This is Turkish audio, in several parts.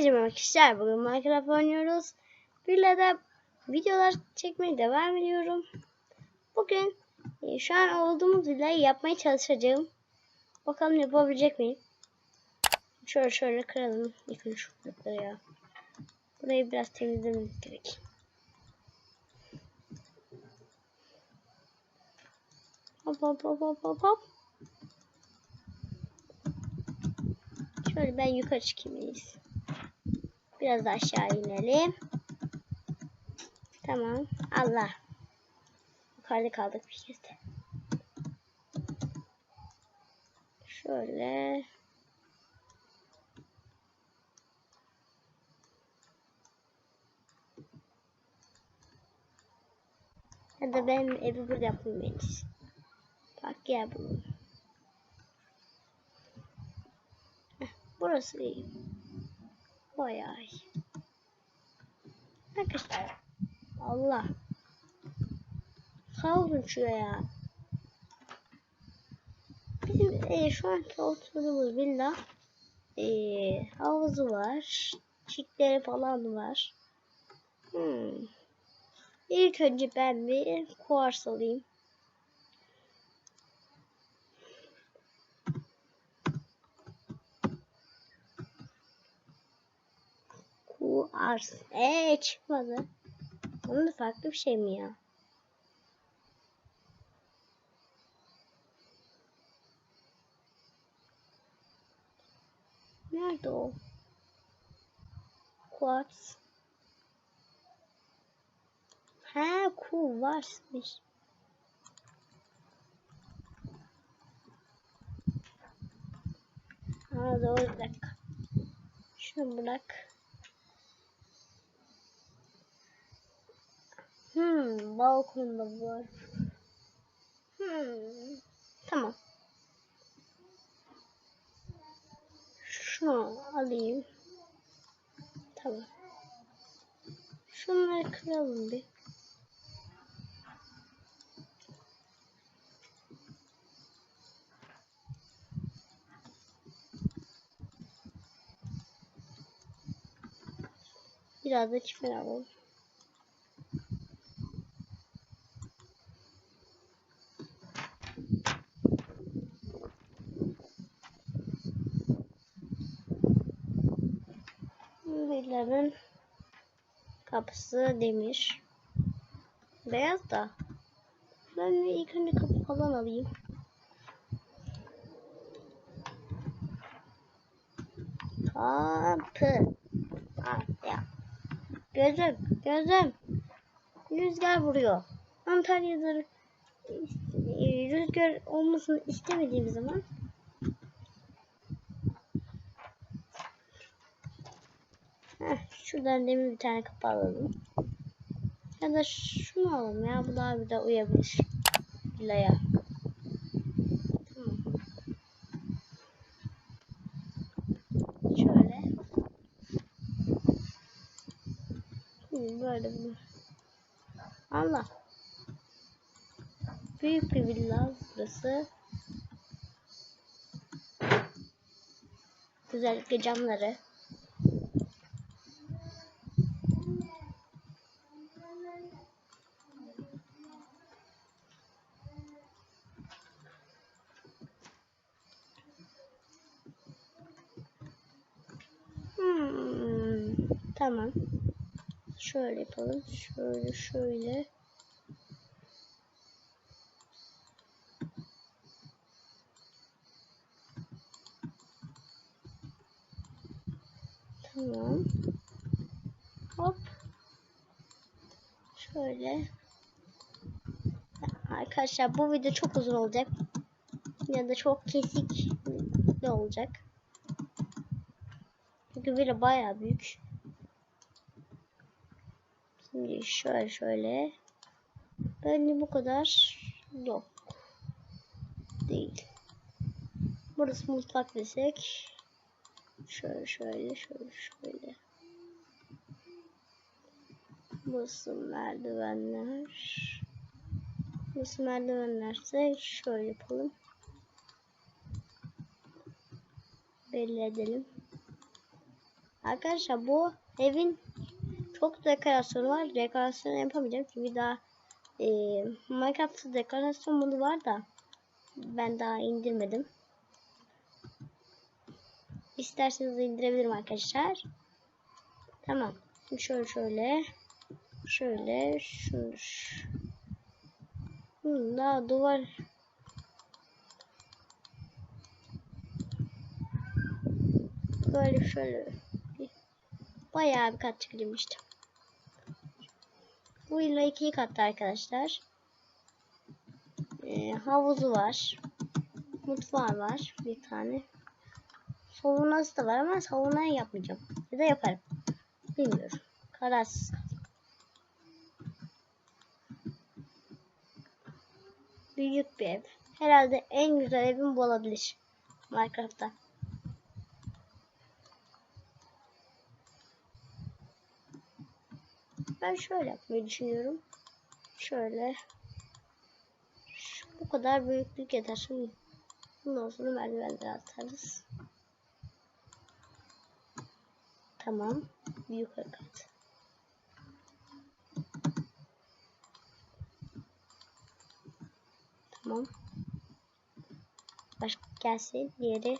Herkese merhaba arkadaşlar. Bugün Minecraft oynuyoruz. Bir de videolar çekmeye devam ediyorum. Bugün e, şu an olduğumuz villayı yapmaya çalışacağım. Bakalım yapabilecek miyim? Şöyle şöyle kıralım. İlk şu ya. Burayı biraz temizlememiz gerek. Hop hop hop hop hop hop. Şöyle ben yukarı çıkayım en. Biraz aşağı inelim. Tamam. Allah. Yukarıda kaldık bir kez. Şöyle. Ya da ben evi burada yapayım en. Bak bunu. Heh, burası iyi. İyi. Arkadaşlar. Allah. Havuz uçuyor ya. Bizim e, şu anki oturduğumuz villa e, havuzu var. Çitleri falan var. Hmm. İlk önce ben bir kuvars alayım. Kuars. Eee çıkmadı. Onun da farklı bir şey mi ya? Nerede o? Quartz. Ha, kuvarsmış. Ha doğru dakika. Şunu bırak. Hmm, balkonda var. Hmm, tamam. Şunu alayım. Tamam. Şunları kıralım bir. Biraz da çimen alalım. Villanın kapısı demir. Beyaz da. Ben ilk önce kapı falan alayım. Kapı. Ah, ya. Gözüm, gözüm. Rüzgar vuruyor. Antalya'da e, rüzgar olmasını istemediğim zaman Şuradan demin bir tane kapı alalım. Ya da şunu alalım ya. Bu daha bir de uyabilir. Villaya. Tamam. Şöyle. Hı, böyle bir. Allah. Büyük bir villa burası. Özellikle camları. Hmm, tamam. Şöyle yapalım. Şöyle şöyle. Tamam. Hop. Şöyle. Arkadaşlar bu video çok uzun olacak. Ya da çok kesik de olacak. Çünkü villa bayağı büyük. Şimdi şöyle şöyle. Bence bu kadar yok. Değil. Burası mutfak desek. Şöyle şöyle şöyle şöyle. Burası merdivenler. Burası merdivenlerse şöyle yapalım. Belli edelim. Arkadaşlar bu evin çok dekorasyonu var. Dekorasyon yapamayacağım çünkü daha e, Minecraft'ta dekorasyon modu var da ben daha indirmedim. İsterseniz indirebilirim arkadaşlar. Tamam. Şimdi şöyle şöyle şöyle şunu Hmm, daha duvar böyle şöyle bayağı bir kat işte. Bu villa iki katlı arkadaşlar. Ee, havuzu var. Mutfağı var bir tane. Savunması da var ama savunmayı yapmayacağım. Ya da yaparım. Bilmiyorum. Kararsız. Büyük bir ev. Herhalde en güzel evim bu olabilir. Minecraft'ta. Ben şöyle yapmayı düşünüyorum. Şöyle. Şu, bu kadar büyüklük yeter. Şimdi bundan sonra merdivenleri atarız. Tamam. Büyük kat. Tamam. Başka gelsin. Diğeri.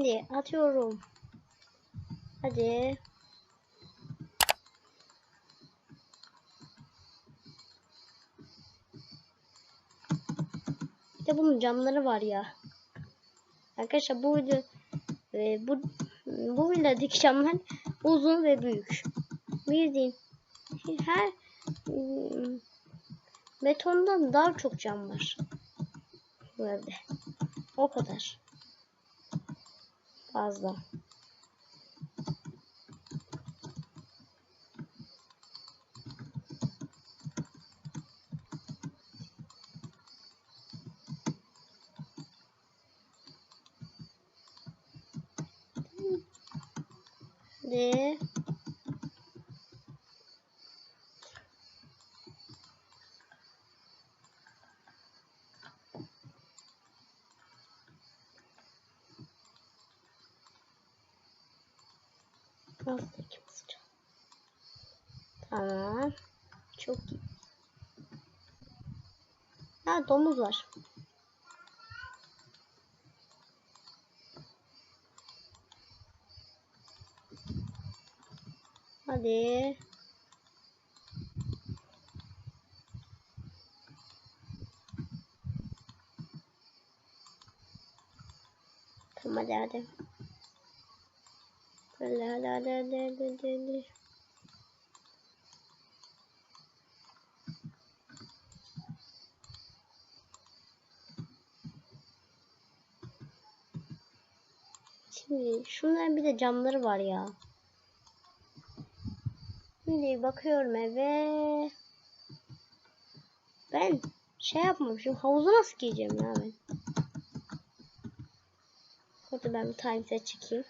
Şimdi atıyorum. Hadi. Bir de bunun camları var ya. Arkadaşlar bu video e, bu bu villadaki camlar uzun ve büyük. Bildiğin her ıı, betondan daha çok cam var. Bu evde. O kadar. Fazla. De Alttaki basacağım. Tamam. Çok iyi. Ha domuz var. Hadi. Tamam hadi hadi. Hadi hadi hadi hadi hadi hadi. hadi. Şimdi şunların bir de camları var ya. Şimdi bakıyorum eve. Ben şey yapmamışım. Havuzu nasıl giyeceğim ya ben? Burada ben bir time set çekeyim.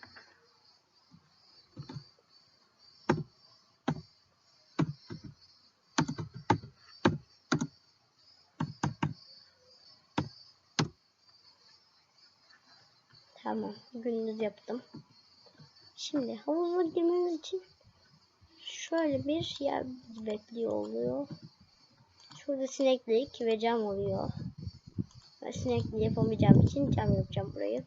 Tamam. Gündüz yaptım. Şimdi havuza girmemiz için şöyle bir yer bekliyor oluyor. Şurada sineklik ve cam oluyor. Ben sinekli yapamayacağım için cam yapacağım burayı.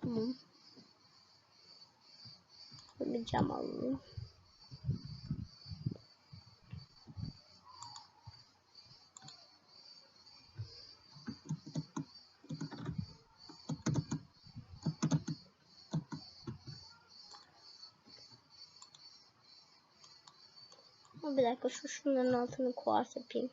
Tamam. Bir cam alalım. Ama bir dakika şu şunların altını kuars yapayım.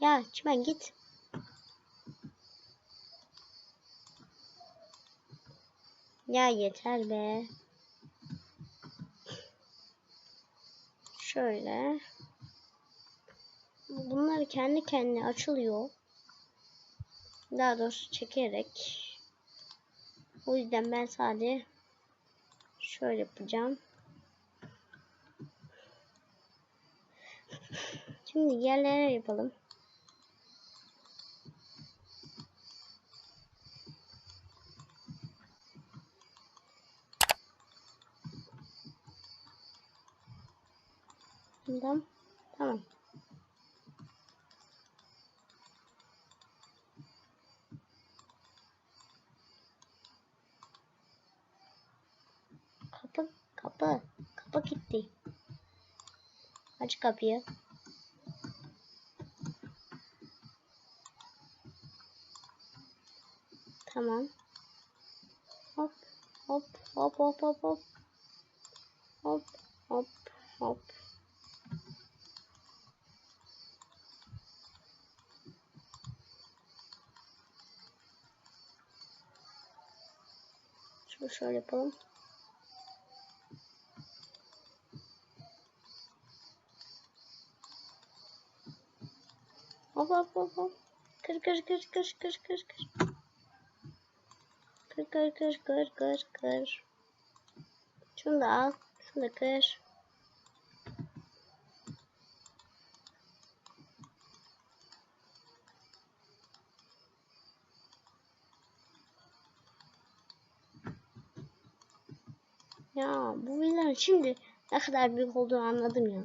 Ya çimen git. Ya yeter be. Şöyle. Bunlar kendi kendine açılıyor. Daha doğrusu çekerek. O yüzden ben sadece şöyle yapacağım. Şimdi yerlere yapalım. Tamam. Tamam. Kapı, kapı, kapı gitti. Aç kapıyı. Tamam. Hop, hop, hop, hop. Hop, hop, hop. Şöyle yapalım. Hop hop hop hop. Kır kır kır kır kır kır kır. Kır kır kır kır kır kır. Şunu da al. Şunu da kır. Ya bu villanın şimdi ne kadar büyük olduğunu anladım ya.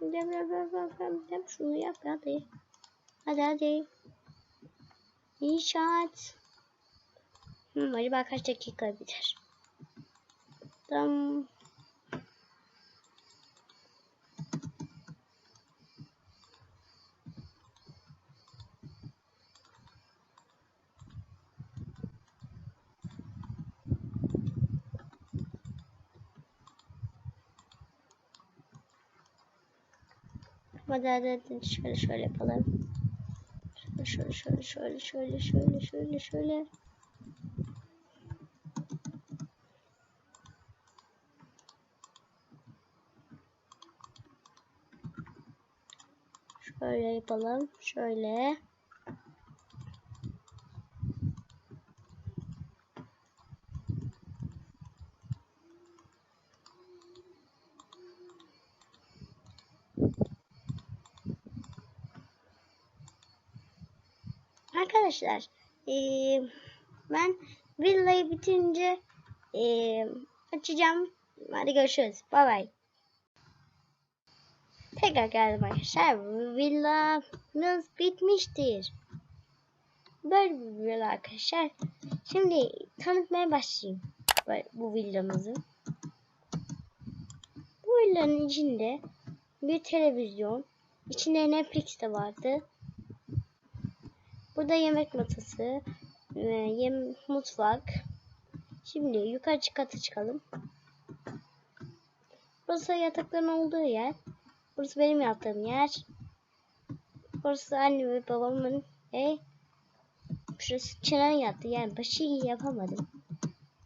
Dem dem dem dem dem dem şunu yap hadi. Hadi hadi. İnşaat. Hmm, acaba kaç dakika biter? Tamam. Hadi hadi hadi şöyle şöyle yapalım. Şöyle şöyle şöyle şöyle şöyle şöyle şöyle. Şöyle yapalım. Şöyle. Arkadaşlar eee, ben villayı bitince eee, açacağım. Hadi görüşürüz. Bay bay. Tekrar geldim arkadaşlar. Villamız bitmiştir. Böyle bir villa arkadaşlar. Şimdi tanıtmaya başlayayım bu villamızı. Bu villanın içinde bir televizyon, içinde Netflix de vardı. Burada yemek masası, e, yem mutfak. Şimdi yukarı kata çıkalım. Burası yatakların olduğu yer. Burası benim yattığım yer. Burası anne ve babamın ev. Şurası Çınar yattı. Yani başı yapamadım.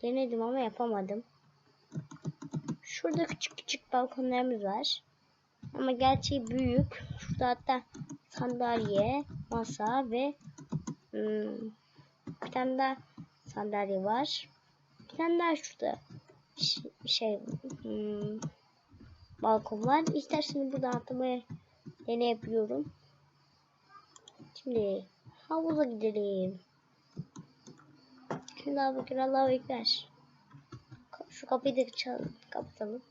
Denedim ama yapamadım. Şurada küçük küçük balkonlarımız var. Ama gerçeği büyük. Şurada hatta sandalye, masa ve hmm, bir tane daha sandalye var. Bir tane daha şurada şey hmm, balkon var. İsterseniz burada atlamaya deney yapıyorum. Şimdi havuza gidelim. Allah'a bakın Allah'a ekber. Şu kapıyı da çal kapatalım.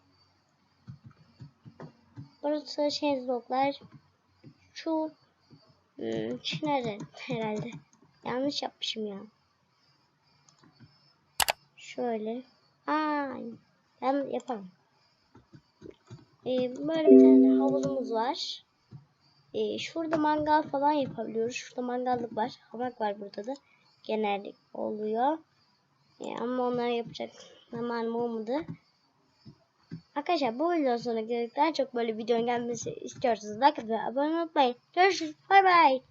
Burası şezlonglar. Şu hmm, nerede? Herhalde. Yanlış yapmışım ya. Şöyle. Aa, ben yapamam. Ee, böyle bir tane havuzumuz var. Ee, şurada mangal falan yapabiliyoruz. Şurada mangallık var. Hamak var burada da. Genellik oluyor. E, ama onları yapacak zamanım olmadı. Arkadaşlar bu videodan sonra daha çok böyle videonun gelmesi istiyorsanız like atıp abone olmayı. Görüşürüz. Bay bay.